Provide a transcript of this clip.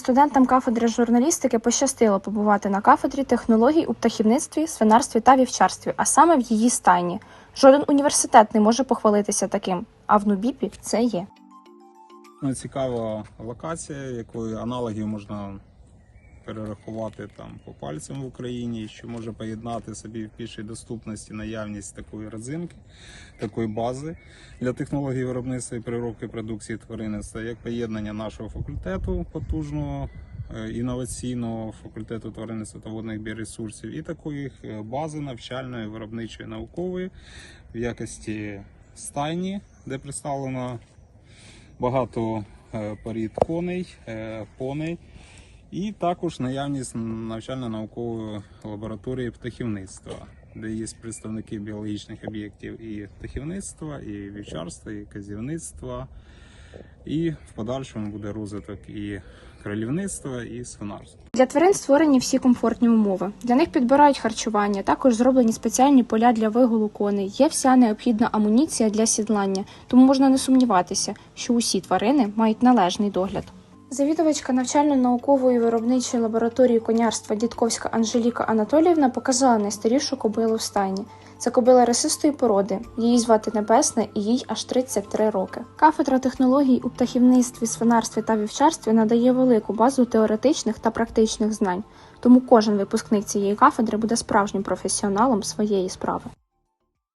Студентам кафедри журналістики пощастило побувати на кафедрі технологій у птахівництві, свинарстві та вівчарстві, а саме в її стайні. Жоден університет не може похвалитися таким, а в Нубіпі це є. Цікава локація, якої аналогів можна перерахувати там по пальцям в Україні, що може поєднати собі в більшій доступності наявність такої родзинки, такої бази для технологій виробництва і переробки продукції тваринництва, як поєднання нашого факультету потужного. е, Інноваційного факультету тваринництва та водних біоресурсів і такої е, бази навчальної, виробничої, наукової в якості стайні, де представлено багато е, порід коней, поней, і також наявність навчально-наукової лабораторії птахівництва, де є представники біологічних об'єктів і птахівництва, і вівчарства, і казівництва. І в подальшому буде розвиток і кролівництва, і свинарства. Для тварин створені всі комфортні умови. Для них підбирають харчування, також зроблені спеціальні поля для вигулу коней. Є вся необхідна амуніція для сідлання, тому можна не сумніватися, що усі тварини мають належний догляд. Завідувачка навчально-наукової виробничої лабораторії конярства Дідковська Анжеліка Анатоліївна показала найстарішу кобилу в стайні. Це кобила ресистої породи. Її звати Небесна і їй аж 33 роки. Кафедра технологій у птахівництві, свинарстві та вівчарстві надає велику базу теоретичних та практичних знань. Тому кожен випускник цієї кафедри буде справжнім професіоналом своєї справи.